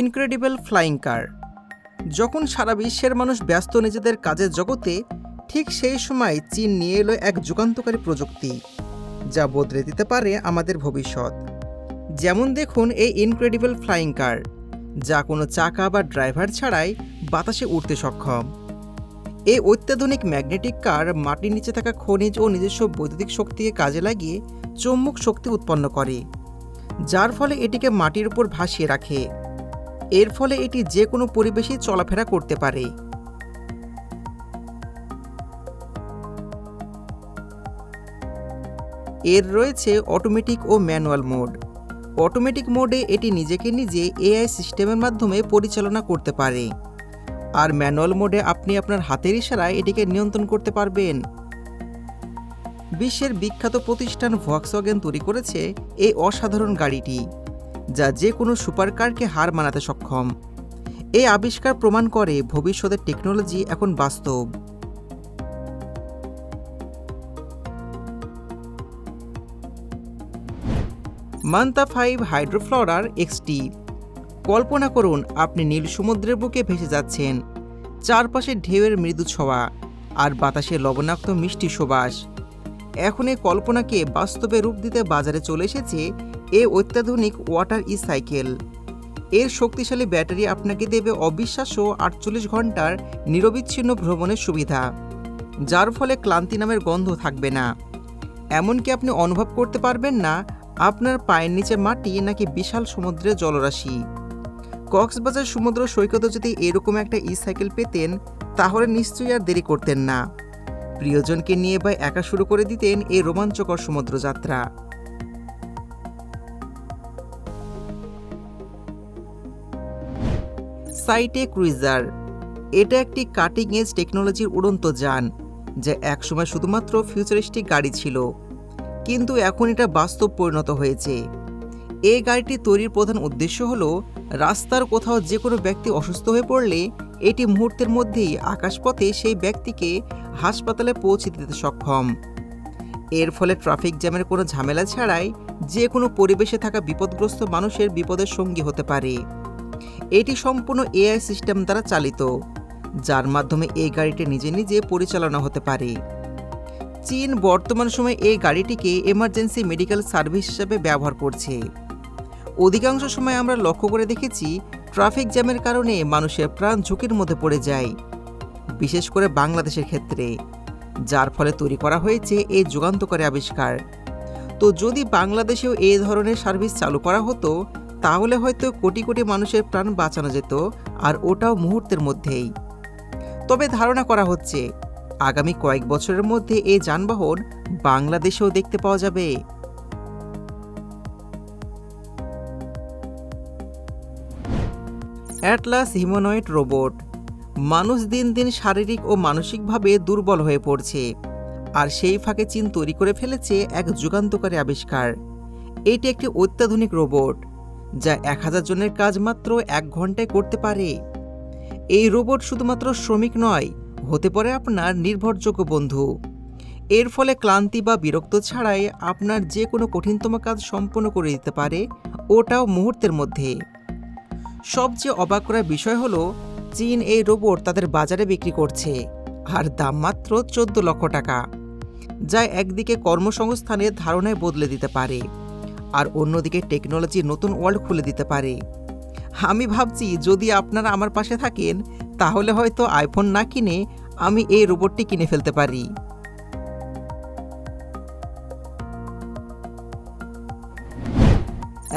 Incredible flying কার যখন সারা বিশ্বের মানুষ ব্যস্ত নিজেদের কাজের জগতে, ঠিক সেই সময় চীন নিয়ে এলো এক যুগান্তকারী প্রযুক্তি, যা বদলে দিতে পারে আমাদের ভবিষ্যৎ। যেমন দেখুন এই ইনক্রেডিবল ফ্লাইং কার যা কোনো চাকা বা ড্রাইভার ছাড়াই বাতাসে উঠতে সক্ষম। এই অত্যাধুনিক ম্যাগনেটিক কার মাটির নিচে থাকা খনিজ ও নিজস্ব বৈদ্যুতিক শক্তিকে কাজে লাগিয়ে চৌম্বক শক্তি উৎপন্ন করে, যার ফলে এটিকে মাটির উপর ভাসিয়ে রাখে। এর ফলে এটি যে কোনো পরিবেশে চলাফেরা করতে পারে। এর রয়েছে অটোমেটিক ও ম্যানুয়াল মোড। অটোমেটিক মোডে এটি নিজেকে নিজে এআই সিস্টেমের মাধ্যমে পরিচালনা করতে পারে। আর ম্যানুয়াল মোডে আপনি আপনার হাতের ইশারায় এটিকে নিয়ন্ত্রণ করতে পারবেন। বিশ্বের বিখ্যাত প্রতিষ্ঠান ভক্সওয়াগেন তৈরি করেছে এই অসাধারণ গাড়িটি। যা যে কোনো সুপারকারকে হার মানাতে সক্ষম। এই আবিষ্কার প্রমাণ করে ভবিষ্যতের টেকনোলজি এখন বাস্তব। মান্তা ফাইভ হাইড্রোফ্লোরার এক্সটি কল্পনা করুন, আপনি নীল সমুদ্রের বুকে ভেসে যাচ্ছেন। চারপাশে ঢেউয়ের মৃদু ছোঁয়া আর বাতাসে লবণাক্ত মিষ্টি সুবাস। এখন এই কল্পনাকে বাস্তবে রূপ দিতে বাজারে চলে এসেছে এ অত্যাধুনিক ওয়াটার ই সাইকেল। এর শক্তিশালী ব্যাটারি আপনাকে দেবে অবিশ্বাস্য আটচল্লিশ ঘণ্টার নিরবিচ্ছিন্ন ভ্রমণের সুবিধা, যার ফলে ক্লান্তি নামের গন্ধ থাকবে না। এমনকি আপনি অনুভব করতে পারবেন না, আপনার পায়ের নিচে মাটি নাকি বিশাল সমুদ্রের জলরাশি। কক্সবাজার সমুদ্র সৈকতে যদি এরকম একটা ই সাইকেল পেতেন, তাহলে নিশ্চয়ই আর দেরি করতেন না। প্রিয়জনকে নিয়ে বা একা শুরু করে দিতেন এই রোমাঞ্চকর সমুদ্রযাত্রা। সাইটে ক্রুইজার। এটা একটি কাটিং এজ টেকনোলজির উড়ন্ত যান, যা একসময় শুধুমাত্র ফিউচারিস্টিক গাড়ি ছিল। কিন্তু এখন এটা বাস্তব পরিণত হয়েছে। এই গাড়িটি তৈরির প্রধান উদ্দেশ্য হল, রাস্তার কোথাও যে কোনো ব্যক্তি অসুস্থ হয়ে পড়লে এটি মুহূর্তের মধ্যেই আকাশপথে সেই ব্যক্তিকে হাসপাতালে পৌঁছে দিতে সক্ষম। এর ফলে ট্রাফিক জ্যামের কোনো ঝামেলা ছাড়াই যে কোনো পরিবেশে থাকা বিপদগ্রস্ত মানুষের বিপদের সঙ্গী হতে পারে। এটি সম্পূর্ণ এআই সিস্টেম দ্বারা চালিত, যার মাধ্যমে এই গাড়িটি নিজে নিজে পরিচালনা হতে পারে। চীন বর্তমান সময়ে এই গাড়িটিকে এমার্জেন্সি মেডিকেল সার্ভিস হিসেবে ব্যবহার করছে। অধিকাংশ সময় আমরা লক্ষ্য করে দেখেছি ট্রাফিক জ্যামের কারণে মানুষের প্রাণ ঝুঁকির মধ্যে পড়ে যায়, বিশেষ করে বাংলাদেশের ক্ষেত্রে, যার ফলে তৈরি করা হয়েছে এই যুগান্তকারী আবিষ্কার। তো যদি বাংলাদেশেও এই ধরনের সার্ভিস চালু করা হতো তাহলে হয়তো কোটি কোটি মানুষের প্রাণ বাঁচানো যেত আর ওটাও মুহূর্তের মধ্যেই। তবে ধারণা করা হচ্ছে, আগামী কয়েক বছরের মধ্যে এই যানবাহন বাংলাদেশেও দেখতে পাওয়া যাবে। Atlas humanoid robot. মানুষ দিন দিন শারীরিক ও মানসিকভাবে দুর্বল হয়ে পড়ছে, আর সেই ফাঁকে চীন তৈরি করে ফেলেছে এক যুগান্তকারী আবিষ্কার। এটি একটি অত্যাধুনিক রোবট। যা এক হাজার জনের কাজ মাত্র এক ঘন্টায় করতে পারে। এই রোবট শুধুমাত্র শ্রমিক নয়, হতে পারে আপনার নির্ভরযোগ্য বন্ধু। এর ফলে ক্লান্তি বা বিরক্ত ছাড়াই আপনার যে কোনো কঠিনতম কাজ সম্পন্ন করে দিতে পারে ওটাও মুহূর্তের মধ্যে। সবচেয়ে অবাক করার বিষয় হলো, চীন এই রোবট তাদের বাজারে বিক্রি করছে, আর দাম মাত্র চোদ্দ লক্ষ টাকা, যা একদিকে কর্মসংস্থানের ধারণায় বদলে দিতে পারে। আর অন্যদিকে টেকনোলজি নতুন ওয়ার্ল্ড খুলে দিতে পারে। আমি ভাবছি যদি আপনারা আমার পাশে থাকেন, তাহলে হয়তো আইফোন না কিনে আমি এই রোবটটি কিনে ফেলতে পারি।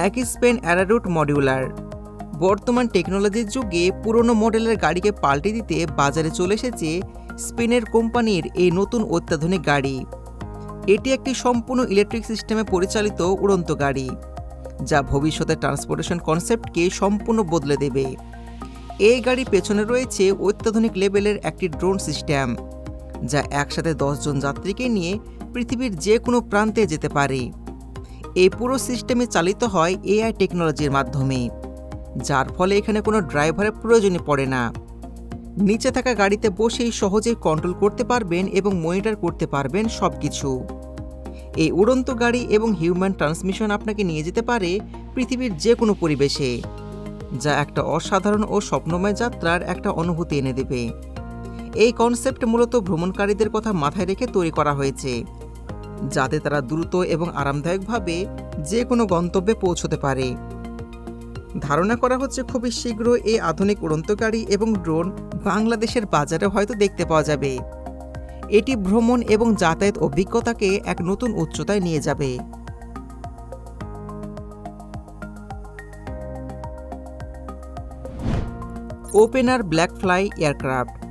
এক স্পেন অ্যারারুট মডিউলার। বর্তমান টেকনোলজির যুগে পুরনো মডেলের গাড়িকে পাল্টে দিতে বাজারে চলে এসেছে স্পেনের কোম্পানির এই নতুন অত্যাধুনিক গাড়ি। এটি একটি সম্পূর্ণ ইলেকট্রিক সিস্টেমে পরিচালিত উড়ন্ত গাড়ি, যা ভবিষ্যতের ট্রান্সপোর্টেশন কনসেপ্টকে সম্পূর্ণ বদলে দেবে। এই গাড়ি পেছনে রয়েছে অত্যাধুনিক লেভেলের একটি ড্রোন সিস্টেম যা একসাথে দশজন যাত্রীকে নিয়ে পৃথিবীর যে কোনো প্রান্তে যেতে পারে। এই পুরো সিস্টেমে চালিত হয় এআই টেকনোলজির মাধ্যমে, যার ফলে এখানে কোনো ড্রাইভারের প্রয়োজনই পড়ে না। নিচে থাকা গাড়িতে বসেই সহজেই কন্ট্রোল করতে পারবেন এবং মনিটর করতে পারবেন সব কিছু এই উড়ন্ত গাড়ি এবং হিউম্যান ট্রান্সমিশন আপনাকে নিয়ে যেতে পারে পৃথিবীর যে কোনো পরিবেশে, যা একটা অসাধারণ ও স্বপ্নময় যাত্রার একটা অনুভূতি এনে দেবে। এই কনসেপ্ট মূলত ভ্রমণকারীদের কথা মাথায় রেখে তৈরি করা হয়েছে, যাতে তারা দ্রুত এবং আরামদায়কভাবে যে কোনো গন্তব্যে পৌঁছতে পারে। ধারণা করা হচ্ছে খুবই শীঘ্র এই আধুনিক উড়ন্ত গাড়ি এবং ড্রোন বাংলাদেশের বাজারে হয়তো দেখতে পাওয়া যাবে। এটি ভ্রমণ এবং যাতায়াত অভিজ্ঞতাকে এক নতুন উচ্চতায় নিয়ে যাবে। Opener Black Fly aircraft.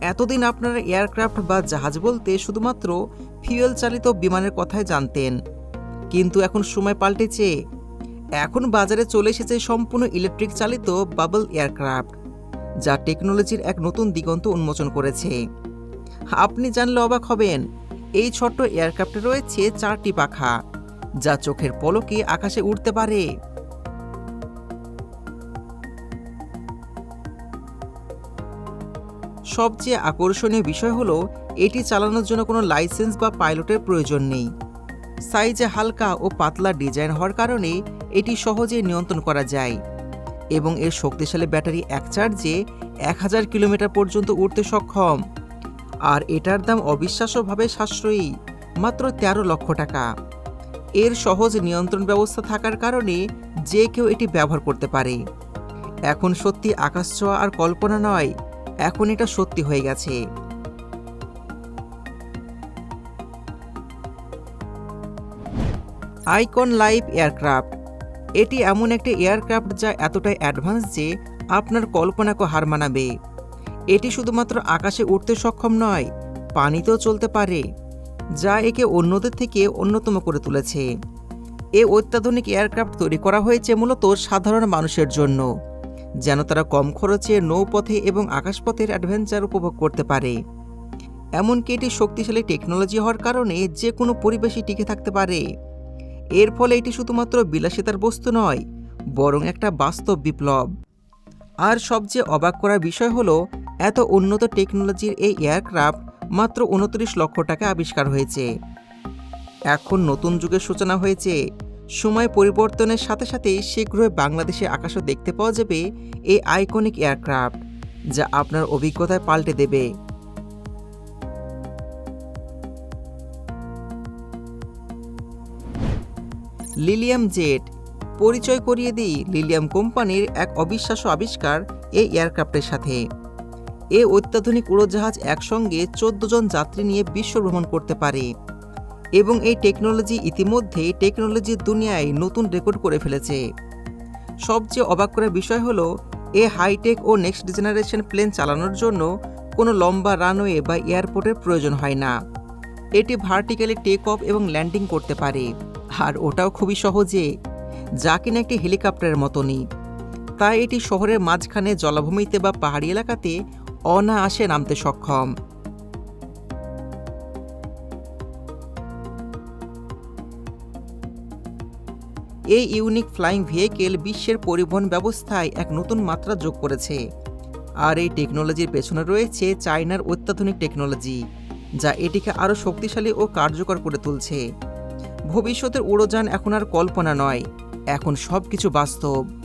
এতদিন আপনারা এয়ারক্রাফট বা জাহাজ বলতে শুধুমাত্র ফিউয়েল চালিত বিমানের কথাই জানতেন। কিন্তু এখন সময় পাল্টেছে। এখন বাজারে চলে এসেছে সম্পূর্ণ ইলেকট্রিক চালিত বাবল এয়ারক্রাফট, যা টেকনোলজির এক নতুন দিগন্ত উন্মোচন করেছে। আপনি জানলে অবাক হবেন। এই ছোট্ট এয়ারক্রাফটে রয়েছে চারটি পাখা, যা চোখের পলকে আকাশে উঠতে পারে। সবচেয়ে আকর্ষণীয় বিষয় হলো, এটি চালানোর জন্য কোনো লাইসেন্স বা পাইলটের প্রয়োজন নেই। সাইজে হালকা ও পাতলা ডিজাইন হওয়ার কারণে এটি সহজে নিয়ন্ত্রণ করা যায় এবং এর শক্তিশালী ব্যাটারি এক চার্জে এক হাজার কিলোমিটার পর্যন্ত উঠতে সক্ষম। আর এটার দাম অবিশ্বাস্যভাবে সাশ্রয়ী, মাত্র তেরো লক্ষ টাকা। এর সহজ নিয়ন্ত্রণ ব্যবস্থা থাকার কারণে যে কেউ এটি ব্যবহার করতে পারে। এখন সত্যি আকাশ ছোঁয়া আর কল্পনা নয়, এখন এটা সত্যি হয়ে গেছে। Icon live aircraft. এটি এমন একটি এয়ারক্রাফট যা এতটাই অ্যাডভান্স যে আপনার কল্পনাকে হার মানাবে। এটি শুধুমাত্র আকাশে উঠতে সক্ষম নয়, পানিতেও চলতে পারে, যা একে অন্যদের থেকে অন্যতম করে তুলেছে। এ অত্যাধুনিক এয়ারক্রাফট তৈরি করা হয়েছে মূলত সাধারণ মানুষের জন্য, যেন তারা কম খরচে নৌপথে এবং আকাশপথের অ্যাডভেঞ্চার উপভোগ করতে পারে। এমনকি এটি শক্তিশালী টেকনোলজি হওয়ার কারণে যে কোনো পরিবেশে টিকে থাকতে পারে। এর ফলে এটি শুধুমাত্র বিলাসিতার বস্তু নয়, বরং একটা বাস্তব বিপ্লব। আর সবচেয়ে অবাক করার বিষয় হলো এত উন্নত টেকনোলজির এই এয়ারক্রাফট মাত্র উনত্রিশ লক্ষ টাকা আবিষ্কার হয়েছে। এখন নতুন যুগের সূচনা হয়েছে। সময় পরিবর্তনের সাথে সাথেই শীঘ্রই বাংলাদেশে আকাশও দেখতে পাওয়া যাবে এই আইকনিক এয়ারক্রাফট, যা আপনার অভিজ্ঞতায় পাল্টে দেবে। লিলিয়াম জেট, পরিচয় করিয়ে দিই লিলিয়াম কোম্পানির এক অবিশ্বাস্য আবিষ্কার এই এয়ারক্রাফটের সাথে। এ অত্যাধুনিক উড়োজাহাজ একসঙ্গে চোদ্দ জন যাত্রী নিয়ে বিশ্ব ভ্রমণ করতে পারে। এবং এই টেকনোলজি ইতিমধ্যেই টেকনোলজির দুনিয়ায় নতুন রেকর্ড করে ফেলেছে। সবচেয়ে অবাক করার বিষয় হলো, এ হাইটেক ও নেক্সট জেনারেশন প্লেন চালানোর জন্য কোনো লম্বা রানওয়ে বা এয়ারপোর্টের প্রয়োজন হয় না। এটি ভার্টিক্যালি টেক অফ এবং ল্যান্ডিং করতে পারে। আর ওটাও খুবই সহজে, যা কিনা একটি হেলিকপ্টারের মতনই। তাই এটি শহরের মাঝখানে জলাভূমিতে বা পাহাড়ি এলাকাতে অনায়াসে নামতে সক্ষম। এই ইউনিক ফ্লাইং ভেহিকেল বিশ্বের পরিবহন ব্যবস্থায় এক নতুন মাত্রা যোগ করেছে। আর এই টেকনোলজির পেছনে রয়েছে চায়নার অত্যাধুনিক টেকনোলজি, যা এটিকে আরও শক্তিশালী ও কার্যকর করে তুলছে। ভবিষ্যতের উড়োযান এখন আর কল্পনা নয়, এখন সব কিছু বাস্তব।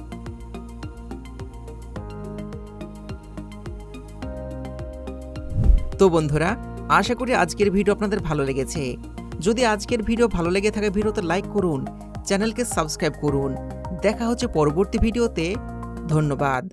তো বন্ধুরা, আশা করি আজকের ভিডিও আপনাদের ভালো লেগেছে। যদি আজকের ভিডিও ভালো লেগে থাকে, ভিডিওতে লাইক করুন, চ্যানেলকে সাবস্ক্রাইব করুন। দেখা হচ্ছে পরবর্তী ভিডিওতে। ধন্যবাদ।